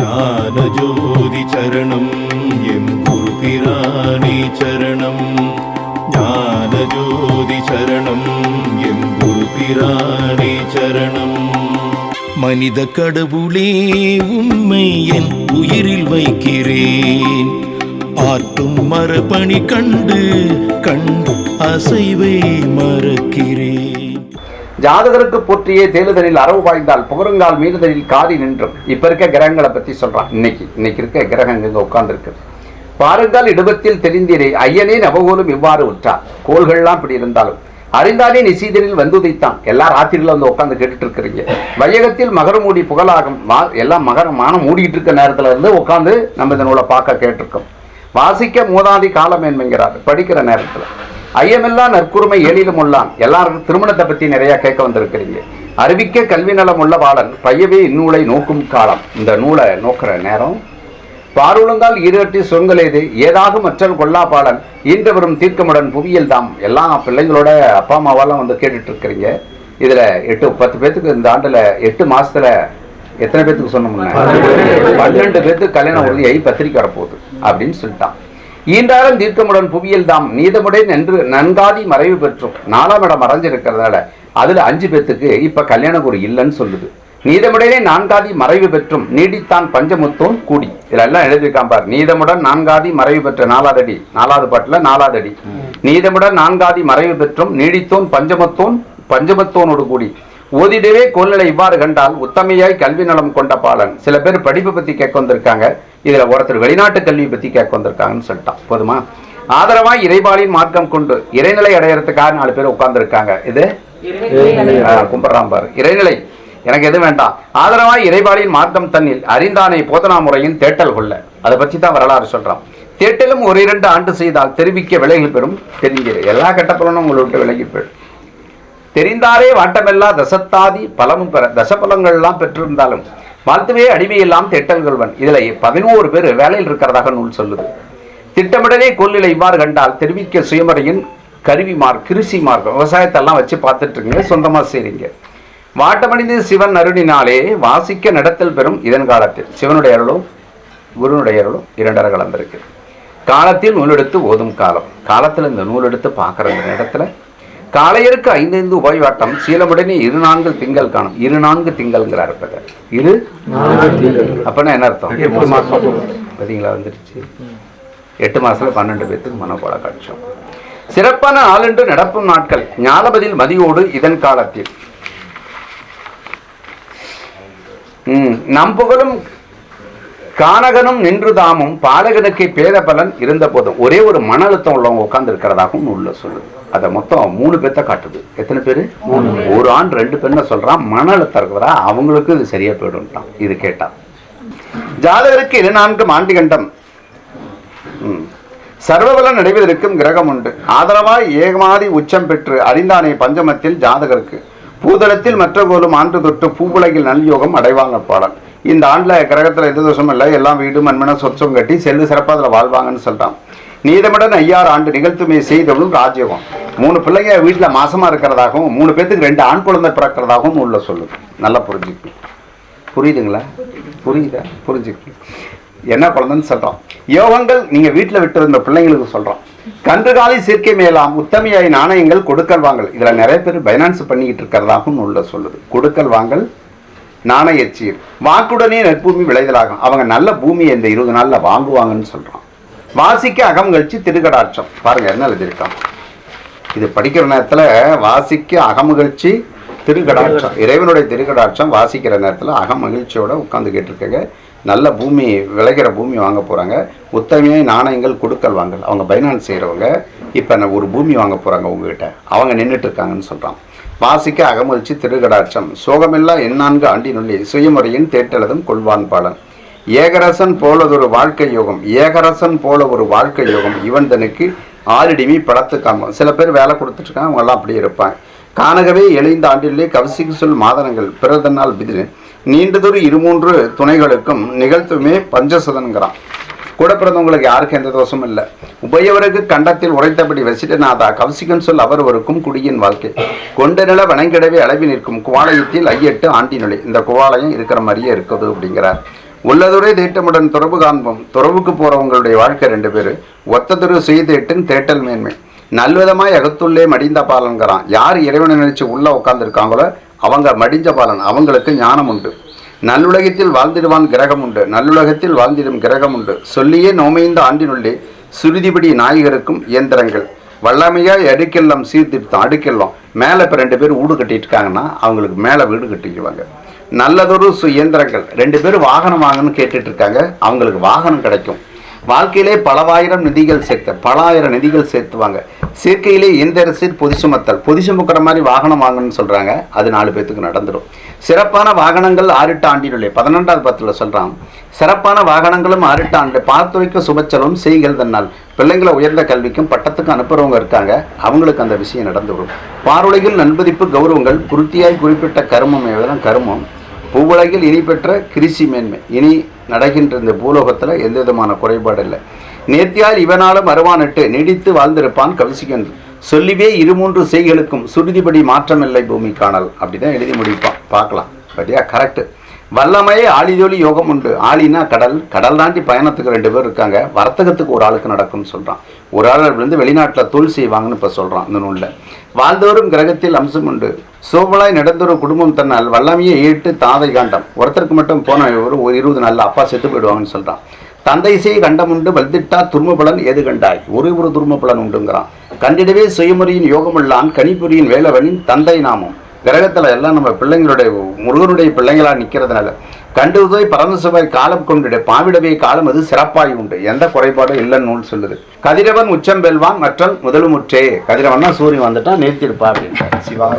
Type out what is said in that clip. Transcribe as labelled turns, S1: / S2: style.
S1: ஞானஜோதி சரணம் எம் குரு பிராணி சரணம். ஞானஜோதி சரணம் எம் குரு பிராணி சரணம். மனித கடவுளே உண்மை என் உயிரில் வைக்கிறேன். ஆற்றும் மரபணி கண்டு கண்டு அசைவை மறக்கிறேன்.
S2: ஜாதகருக்கு போற்றியே தேலுதலில் அரவு பாய்ந்தால் புகருங்கால் மீறுதலில் காதி நின்றும். இப்ப இருக்க கிரகங்களை பத்தி சொல்றான். இன்னைக்கு இன்னைக்கு இருக்க கிரகங்கள் இங்க உட்கார்ந்துருக்கு. பாருங்கள் இடுபத்தில் தெரிந்தீரை ஐயனே நவகோலும் இவ்வாறு உற்றார் கோள்கள்லாம் இப்படி இருந்தாலும். அறிந்தாலே நிசீதனில் வந்துதைத்தான். எல்லா ராத்திரில வந்து உட்காந்து கேட்டுட்டு இருக்கிறீங்க வையகத்தில் மகர மூடி புகழாகும். மா- எல்லாம் மகர மானம் மூடிட்டு இருக்க நேரத்துல இருந்து உட்காந்து நம்ம இந்த நூலை பார்க்க கேட்டிருக்கோம். வாசிக்க மூதாதி காலம் என்கிறார் படிக்கிற நேரத்தில். ஐயமெல்லாம் நற்குறுமை ஏழிலும் உள்ளான். எல்லாருக்கும் திருமணத்தை பத்தி நிறைய கேட்க வந்திருக்கிறீங்க. அறிவிக்க கல்வி நலம் உள்ள பாலன் பையவே இந்நூலை நோக்கும் காலம். இந்த நூலை நோக்கிற நேரம்? பாருளுந்தால் ஈரட்டி சொங்கலேது ஏதாகும் மற்றல் கொல்லா பாலன். ஈன்றவரும் தீர்க்கமுடன் புவியியல் தாம். எல்லா பிள்ளைங்களோட அப்பா அம்மாவெல்லாம் வந்து கேட்டுட்டு இருக்கிறீங்க இதுல எட்டு பத்து பேத்துக்கு இந்த ஆண்டுல எட்டு மாசத்துல எத்தனை பேத்துக்கு சொன்னோம்னா? பன்னெண்டு. பேத்துக்கு கல்யாணம் உறுதியாகி பத்திரிக்கை வரப்போகுது. அப்படின்னு சொல்லிட்டான். ஈன்றாலும் தீர்க்கமுடன் புவியியல் தாம் நீதமுடன் நன்று நன்காதி மறைவு பெற்றும். நாலாம் இடம் மறைஞ்சிருக்கிறதால அதுல அஞ்சு பேத்துக்கு இப்ப கல்யாண குறி இல்லைன்னு சொல்லுது. நீதமுடனே நான்காதி மறைவு பெற்றும். நீடித்தான் பஞ்சமுத்தோன் கூடி. இதெல்லாம் எழுதியிருக்கான் பார். நீதமுடன் நான்காதி மறைவு பெற்ற நாலாவது அடி. நாலாவது பாட்டுல நாலாவது அடி. நீதமுடன் நான்காதி மறைவு பெற்றும். நீடித்தோன் பஞ்சமத்தோன் பஞ்சமத்தோனோடு கூடி. ஓதிடவே கோல்நிலை இவ்வாறு கண்டால் உத்தமையாய் கல்வி நலம் கொண்ட பாலன். சில பேர் படிப்பு பத்தி கேட்க வந்திருக்காங்க இதுல ஒருத்தர் வெளிநாட்டு கல்வி பத்தி கேட்க வந்திருக்காங்கன்னு சொல்லிட்டான். போதுமா? ஆதரவாய் இறைபாலின் மார்க்கம் கொண்டு இறைநிலை அடையறதுக்காக நாலு பேர் உட்கார்ந்துருக்காங்க. இது? கும்பிடுறான் பாரு. இறைநிலை. எனக்கு எது வேண்டாம். ஆதரவாய் இறைபாலின் மார்க்கம் தன்னில் அறிந்தானை போதனா முறையின் தேட்டல் கொள்ள. அதை பற்றி தான் வரலாறு சொல்றான். தேட்டலும் ஒரு இரண்டு ஆண்டு செய்தால் தெரிவிக்க விலைகள் பெறும் தெரிஞ்சிரு எல்லா கெட்ட பலனும் உங்களை விட்டு விலகி போயிடும் தெரிந்தாரே வாட்டமெல்லா தசத்தாதி பலமும் பெற தசபலங்கள்லாம் பெற்றிருந்தாலும் வாழ்த்துவே அடிமையெல்லாம் திட்டங்கள்வன். இதில் பதினோரு பேர் வேலையில் இருக்கிறதாக நூல் சொல்லுது. திட்டமிடலே கொல்லில இவ்வாறு கண்டால் தெரிவிக்க சுயமறையின் கருவிமார் கிருஷி மார்க்கம் விவசாயத்தெல்லாம் வச்சு பார்த்துட்டு இருக்கீங்க சொந்தமா செய்றீங்க வாட்டமணிந்து சிவன் அருளினாலே வாசிக்க நடத்தல் பெறும் இதன் காலத்தில். சிவனுடைய அருளும் குருனுடைய அருளும் இரண்டரை கலந்திருக்கு. காலத்தில் நூலெடுத்து ஓதும் காலம். காலத்தில் இந்த நூல் எடுத்து பார்க்குற இடத்துல இடத்துல காலையருக்கு ஐந்தைந்து உபயவாட்டம் சீலமுடனே இரு நான்கு திங்கள் காணும். இரு நான்கு திங்கள்ங்கிறார் இரு அப்பனா என்ன அர்த்தம்? எட்டு மாசம். பார்த்தீங்களா வந்துருச்சு. எட்டு மாசத்துல பன்னெண்டு பேத்துக்கு மனோபால காட்சம் சிறப்பான நாளென்று நடப்பும் நாட்கள். ஞானபதில் மதியோடு இதன் காலத்தில். ம், நம் புகழும் கானகனும் நின்று தாமும் பாலகனுக்கு பேத பலன் இருந்த போதும் ஒரே ஒரு மன அழுத்தம் உள்ளவங்க உட்கார்ந்து இருக்கிறதாகவும் உள்ள சொல்லுது. அதை மொத்தம் மூணு பேர்த்த காட்டுது. எத்தனை பேரு? ஒரு ஆண் ரெண்டு பெண்ணை சொல்றான் மன அழுத்தம் இருக்கிறதா? அவங்களுக்கு இது சரியா போயிடும்ட்டான். இது கேட்டா. ஜாதகருக்கு இரு நான்கு ஆண்டு கண்டம் ம். சர்வபலன் நடைவதற்கும் கிரகம் உண்டு. ஆதரவாய் ஏகமாதி உச்சம் பெற்று அறிந்தானே பஞ்சமத்தில் ஜாதகருக்கு. பூதளத்தில் மற்ற கோலும் ஆண்டு தொட்டு பூவுலகில் நல்யோகம் அடைவாங்க பாடல் இந்த ஆண்டில் கிரகத்தில் எந்த தோஷமும் இல்லை. எல்லாம் வீடும் மண்மன சொச்சம் கட்டி செல்லு சிறப்பாக அதில் வாழ்வாங்கன்னு சொல்கிறான் நீதமுடன் ஐயாறு ஆண்டு நிகழ்த்துமை செய்தவளும் ராஜயோகம். மூணு பிள்ளைங்க வீட்டில் மாசமாக இருக்கிறதாகவும் மூணு பேர்த்துக்கு ரெண்டு ஆண் குழந்தை பிறக்கிறதாகவும் உள்ள சொல்லுது நல்லா புரிஞ்சுக்கு. புரியுதுங்களா? புரியுதா? புரிஞ்சுக்கு. என்ன குழந்தைன்னு சொல்கிறோம் யோகங்கள் நீங்கள் வீட்டில் விட்டு இருந்த பிள்ளைங்களுக்கு சொல்கிறோம் கன்றுகாலி சேர்க்கை மேலாம் உத்தமையாய் நாணயங்கள் கொடுக்கல் வாங்கல். இதில் நிறைய பேர் பைனான்ஸ் பண்ணிக்கிட்டு இருக்கிறதாகவும் உள்ள சொல்லுது. கொடுக்கல் வாங்கல் நாணயச்சீர் வாக்குடனே நற்பூமி விளைதலாகும். அவங்க நல்ல பூமியை இந்த இருபது நாளில் வாங்குவாங்கன்னு சொல்கிறான் வாசிக்க அகம் கழிச்சு திருக்கடாட்சம். பாருங்கள் என்ன எழுதியிருக்கான்? இது படிக்கிற நேரத்தில் வாசிக்க அகமகிழ்ச்சி திருக்கடாட்சம் இறைவனுடைய திருக்கடாட்சம் வாசிக்கிற நேரத்தில் அகம் மகிழ்ச்சியோடு உட்காந்து கேட்டிருக்காங்க. நல்ல பூமி விளைகிற பூமி வாங்க போறாங்க. உத்தமையை நாணயங்கள் கொடுக்கல் வாங்கல். அவங்க பைனான்ஸ் செய்கிறவங்க இப்போ நான் ஒரு பூமி வாங்க போறாங்க உங்ககிட்ட. அவங்க நின்றுட்டு இருக்காங்கன்னு சொல்கிறான் வாசிக்க அகமதிச்சு திருகடாட்சம். சோகமில்லா எண்ணான்கு ஆண்டினுள்ளே சுயமுறையின் தேட்டெழுதும் கொள்வான் பாலன். ஏகரசன் போலதொரு வாழ்க்கை யோகம். ஏகரசன் போல ஒரு வாழ்க்கை யோகம். இவன் தனக்கு ஆறிடிமி படத்துக்காம. சில பேர் வேலை கொடுத்துட்ருக்காங்க அவங்கெல்லாம் அப்படியே இருப்பாங்க. காணகவே எழுந்த ஆண்டிலே கவசிக்கு சொல் மாதனங்கள் பிறதனால் பிதிரு நீண்டதொரு இருமூன்று துணைகளுக்கும் நிகழ்த்துமே பஞ்சசதன்கிறான். கூட பிறந்தவங்களுக்கு யாருக்கும் எந்த தோஷமும் இல்லை. உபயவருக்கு கண்டத்தில் உரைத்தபடி வசிட்டநாதா கவசிக்கன் சொல் அவரவருக்கும் குடியின் வாழ்க்கை. கொண்ட நில வணங்கிடவே அளவி நிற்கும் குவாலயத்தில் ஐயெட்டு ஆண்டி நிலை. இந்த குவாலயம் இருக்கிற மாதிரியே இருக்குது அப்படிங்கிறார். உள்ளதுரை தேட்டமுடன் துறவு காண்போம். துறவுக்கு போறவங்களுடைய வாழ்க்கை ரெண்டு பேர். ஒத்ததொரு செய்தேட்டின் தேட்டல் மேன்மை. நல்விதமாய் அகத்துள்ளே மடிந்த பாலன்கிறான். யார் இறைவனை நினைச்சு உள்ள உட்கார்ந்துருக்காங்களோ அவங்க மடிஞ்ச பாலன். அவங்களுக்கு ஞானம் உண்டு. நல்லுலகத்தில் வாழ்ந்திடுவான் கிரகம் உண்டு. நல்லுலகத்தில் வாழ்ந்திடும் கிரகம் உண்டு. சொல்லியே நோமைந்த ஆண்டினுள்ளே சுருதிபடி நாயகருக்கும் இயந்திரங்கள். வல்லமையாய் அடுக்கெல்லாம் சீர்திருத்தம் அடுக்கெல்லாம். மேலே இப்போ ரெண்டு பேர் வீடு கட்டிட்டு இருக்காங்கன்னா அவங்களுக்கு மேலே வீடு கட்டிக்குவாங்க. நல்லதொரு சு இயந்திரங்கள். ரெண்டு பேர் வாகனம் வாங்கன்னு கேட்டுட்ருக்காங்க அவங்களுக்கு வாகனம் கிடைக்கும். வாழ்க்கையிலே பலவாயிரம் நிதிகள் சேர்த்த பலாயிரம் நிதிகள் சேர்த்துவாங்க. சேர்க்கையிலே எந்த சீர் பொது சுமத்தல்? பொது சுமக்கிற மாதிரி வாகனம் வாங்கணும்னு சொல்கிறாங்க அது நாலு பேத்துக்கு நடந்துடும் சிறப்பான வாகனங்கள் ஆறிட்ட ஆண்டினுள்ளே பதினெண்டாவது பத்தில் சொல்கிறாங்க சிறப்பான வாகனங்களும் ஆறிட்ட ஆண்டு பார்த்துரைக்க சுபச்சலும் செய்கள் தன்னால். பிள்ளைங்களை உயர்ந்த கல்விக்கும் பட்டத்துக்கு அனுப்புகிறவங்க இருக்காங்க அவங்களுக்கு அந்த விஷயம் நடந்துவிடும் பாருலகில் நண்பதிப்பு கௌரவங்கள் குருத்தியாய் குறிப்பிட்ட கருமம் தான் கருமம்? பூவுலகில் இனி பெற்ற கிருஷி மேன்மை. இனி நடக்கின்ற இந்த பூலோகத்தில் எந்த விதமான குறைபாடு இல்லை. நேர்த்தியால் இவனாலும் அருவானிட்டு நீடித்து வாழ்ந்திருப்பான் கவிசிகன். சொல்லிவே இருமூன்று செய்களுக்கும் சுருதிபடி மாற்றமில்லை பூமி காணல் அப்படிதான் எழுதி முடிப்பான் பார்க்கலாம். பத்தியா கரெக்டு வல்லமையே ஆளிதொலி யோகம் உண்டு. ஆளினா கடல் கடல் தாண்டி பயணத்துக்கு ரெண்டு பேர் இருக்காங்க. வர்த்தகத்துக்கு ஒரு ஆளுக்கு நடக்கும்னு சொல்கிறான் ஒரு ஆள் வந்து வெளிநாட்டில் தொழில் செய்வாங்கன்னு இப்போ சொல்கிறான் இந்த நூலில். வாழ்ந்தோறும் கிரகத்தில் அம்சம் உண்டு. சோபலாய் நடந்தொரு குடும்பம் தன்னால் வல்லமையை ஈட்டு தாதை காண்டம். ஒருத்தருக்கு மட்டும் போன ஒரு ஒரு இருபது நாளில் அப்பா செத்து போயிடுவாங்கன்னு சொல்கிறான் தந்தை செய் கண்டம் உண்டு வல்திட்டா துர்மபலன் ஏது கண்டாய்? ஒரு ஒரு துர்மபலன் உண்டுங்கிறான். கண்டிடவே சுயமுறையின் யோகமுள்ளான் கணிப்புரியின் வேலவனின் தந்தை நாமம். கிரகத்தில் எல்லாம் நம்ம பிள்ளைங்களுடைய முருகனுடைய பிள்ளைங்களா நிற்கிறதுனால கண்டுதோய் சுவை காலம் கொண்டுடைய பாவிடவே காலம் அது சிறப்பாய் உண்டு. எந்த குறைபாடும் இல்லைன்னு நூல் சொல்லுது. கதிரவன் உச்சம் பெல்வான் மற்றும் முதலுமுற்றே. கதிரவன்னா சூரியன் வந்துட்டா நிறுத்திருப்பா அப்படின்னு சிவா